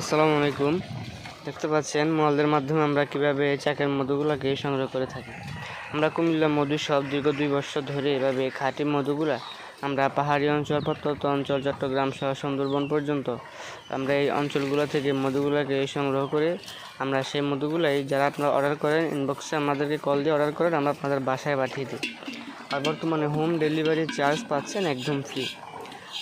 আসসালামু আলাইকুম। দেখতে পাচ্ছেন, মলদের মাধ্যমে আমরা কীভাবে চাকের মধুগুলাকে সংগ্রহ করে থাকি। আমরা কুমিল্লা মধু সব দীর্ঘ দুই বছর ধরে এভাবে খাঁটি মধুগুলা আমরা পাহাড়ি অঞ্চল, প্রত্যন্ত অঞ্চল, চট্টগ্রাম সহ সুন্দরবন পর্যন্ত আমরা এই অঞ্চলগুলো থেকে মধুগুলাকে সংগ্রহ করে আমরা সেই মধুগুলাই যারা আপনারা অর্ডার করেন ইনবক্সে আমাদেরকে কল দিয়ে অর্ডার করেন, আমরা আপনাদের বাসায় পাঠিয়ে দিই। আর বর্তমানে হোম ডেলিভারি চার্জ পাচ্ছেন একদম ফ্রি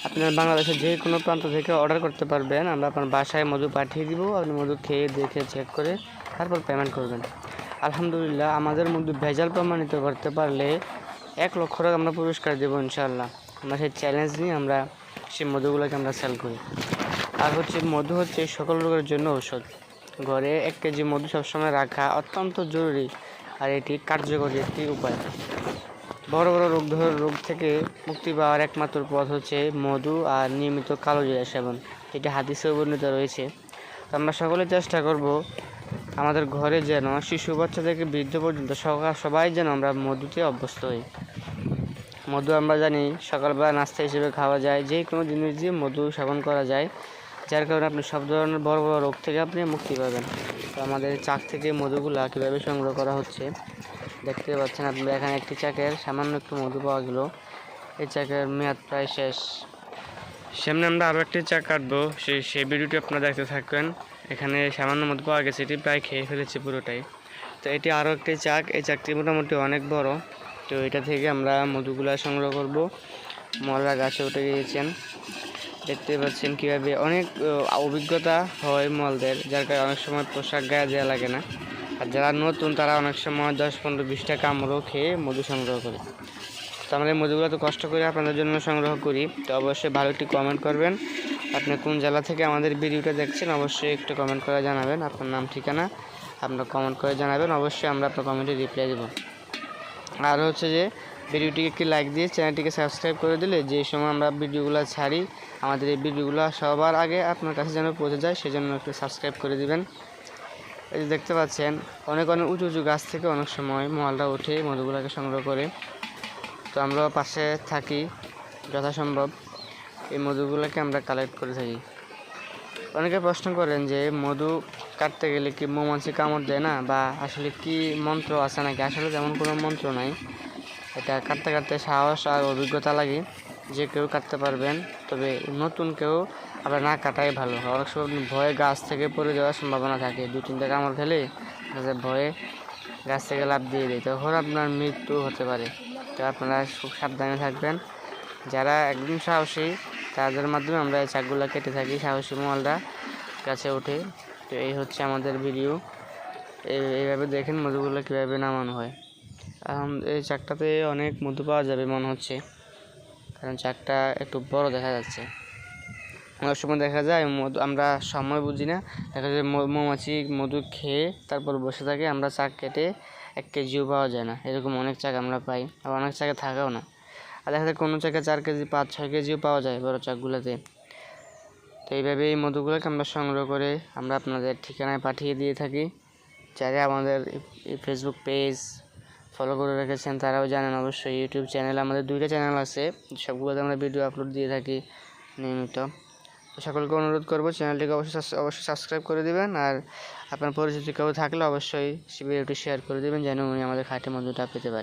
আপনার বাংলাদেশের যে কোনো প্রান্ত থেকে অর্ডার করতে পারবেন। আমরা আপনার বাসায় মধু পাঠিয়ে দিব, আপনি মধু খেয়ে দেখে চেক করে তারপর পেমেন্ট করবেন। আলহামদুলিল্লাহ, আমাদের মধ্যে ভেজাল প্রমাণিত করতে পারলে এক লক্ষ টাকা আমরা পুরস্কার দেবো ইনশাল্লাহ আমরা সেই চ্যালেঞ্জ নিয়ে আমরা সেই মধুগুলোকে আমরা সেল করি। আর হচ্ছে মধু হচ্ছে সকল রোগের জন্য ঔষধ। ঘরে এক কেজি মধু সবসময় রাখা অত্যন্ত জরুরি আর এটি কার্যকরী একটি উপায়। বড় বড় রোগ ধর রোগ থেকে মুক্তি পাওয়ার একমাত্র পথ হচ্ছে মধু আর নিয়মিত কালো জিরা সেবন এটি হাদিসে বর্ণিত রয়েছে। আমরা সকলে চেষ্টা করব আমাদের ঘরে যেন শিশু বাচ্চা থেকে বৃদ্ধ পর্যন্ত সবাই যেন আমরা মধুতে অভ্যস্ত হই। মধু আমরা জানি সকালবেলা নাস্তা হিসেবে খাওয়া যায়, যে কোনো জিনিস দিয়ে মধু সেবন করা যায়, যার কারণে আপনি সব ধরনের বড় বড় রোগ থেকে আপনি মুক্তি পাবেন। তো আমাদের চাক থেকে মধুগুলা কীভাবে সংগ্রহ করা হচ্ছে? দেখতে পাচ্ছেন আপনারা, এখানে একটি চাকের সামান্য একটু মধু পাওয়া গেল। এই চাকের মেয়াদ প্রায় শেষ। সামনে আমরা আরও একটি চাক কাটবো, সেই সেই ভিডিওটি আপনারা দেখতে থাকবেন। এখানে সামান্য মধু পাওয়া গেছে, এটি প্রায় খেয়ে ফেলেছে পুরোটাই। তো এটি আরও একটি চাক, এই চাকটি মোটামুটি অনেক বড়। তো এটা থেকে আমরা মধুগুলা সংগ্রহ করব। মলরা গাছে উঠে গিয়েছেন। দেখতে পাচ্ছেন কীভাবে অনেক, অভিজ্ঞতা হয় মলদের, যার কারণে অনেক সময় পোশাক গায়ে দেওয়া লাগে না। আর যারা নতুন, তারা অনেক সময় দশ, পনেরো বিশটা কামড়ও খেয়ে মধু সংগ্রহ করে। তো আমরা এই মধুগুলো তো কষ্ট করে আপনাদের জন্য সংগ্রহ করি। তো অবশ্যই ভালো একটি কমেন্ট করবেন। আপনি কোন জেলা থেকে আমাদের ভিডিওটা দেখছেন, অবশ্যই একটু কমেন্ট করে জানাবেন। আপনার নাম, ঠিকানা আপনার কমেন্ট করে জানাবেন। অবশ্যই আমরা আপনার কমেন্টে রিপ্লাই দেবো। আর হচ্ছে যে, ভিডিওটিকে একটি লাইক দিয়ে চ্যানেলটিকে সাবস্ক্রাইব করে দিলে যে সময় আমরা ভিডিওগুলো ছাড়ি, আমাদের এই ভিডিওগুলো সবার আগে আপনার কাছে যেন পৌঁছে যায়, সেজন্য একটু সাবস্ক্রাইব করে দিবেন। এই যে দেখতে পাচ্ছেন, অনেক অনেক উঁচু উঁচু গাছ থেকে অনেক সময় মলটা উঠে মধুগুলোকে সংগ্রহ করে। তো আমরা পাশে থাকি, যথাসম্ভব। এই মধুগুলোকে আমরা কালেক্ট করে থাকি। অনেকে প্রশ্ন করেন যে, মধু কাটতে গেলে কি মৌমাছি কামড় দেয় না? বা আসলে কি মন্ত্র আছে নাকি? আসলে তেমন কোনো মন্ত্র নাই। এটা কাটতে কাটতে সাহস আর অভিজ্ঞতা লাগে। যে কেউ কাটতে পারবেন, তবে নতুন কেউ আবার না কাটাই ভালো। অনেক সময় ভয়ে গাছ থেকে পড়ে যাওয়ার সম্ভাবনা থাকে। দু তিনটা কামড় খেলে ভয়ে গাছ থেকে লাফ দিয়ে দেয়। তখন আপনার মৃত্যু হতে পারে। তো আপনারা খুব সাবধানে থাকবেন। যারা একদম সাহসী, তাদের মাধ্যমে আমরা এই চাকগুলো কেটে থাকি। সাহসী মলটা গাছে ওঠে। তো এই হচ্ছে আমাদের ভিডিও। এই- এইভাবে দেখেন মধুগুলো কীভাবে নামানো হয়। এই চাকটাতে অনেক মধু পাওয়া যাবে মনে হচ্ছে। কারণ চাকটা একটু বড় দেখা যাচ্ছে। অনেক সময় দেখা যায় মধু আমরা সময় বুঝি না। দেখা যায় মৌমাছি মধু খেয়ে তারপর বসে থাকে, আমরা চাক কেটে এক কেজিও পাওয়া যায় না। এরকম অনেক চাক আমরা পাই, আবার অনেক চাকে থাকেও না। আর দেখা যায় কোনো চাকে চার কেজি, পাঁচ, ছয় কেজিও পাওয়া যায় বড় চাকগুলোতে। তো এইভাবে এই মধুগুলোকে আমরা সংগ্রহ করে আমরা আপনাদের ঠিকানায় পাঠিয়ে দিয়ে থাকি। যারা আমাদের ফেসবুক পেজ ফলো করে রেখেছেন, তারাও জানেন অবশ্যই ইউটিউব চ্যানেল আমাদের দুইটা চ্যানেল আছে, সবগুলোতে আমরা ভিডিও আপলোড দিয়ে থাকি নিয়মিত। তো সকলকে অনুরোধ করব চ্যানেলটিকে অবশ্যই অবশ্যই সাবস্ক্রাইব করে দেবেন, আর আপনার পরিচিত কেউ থাকলে অবশ্যই ভিডিওটি শেয়ার করে দেবেন, যেন উনি আমাদের খাঁটি মধুটা পেতে পারে।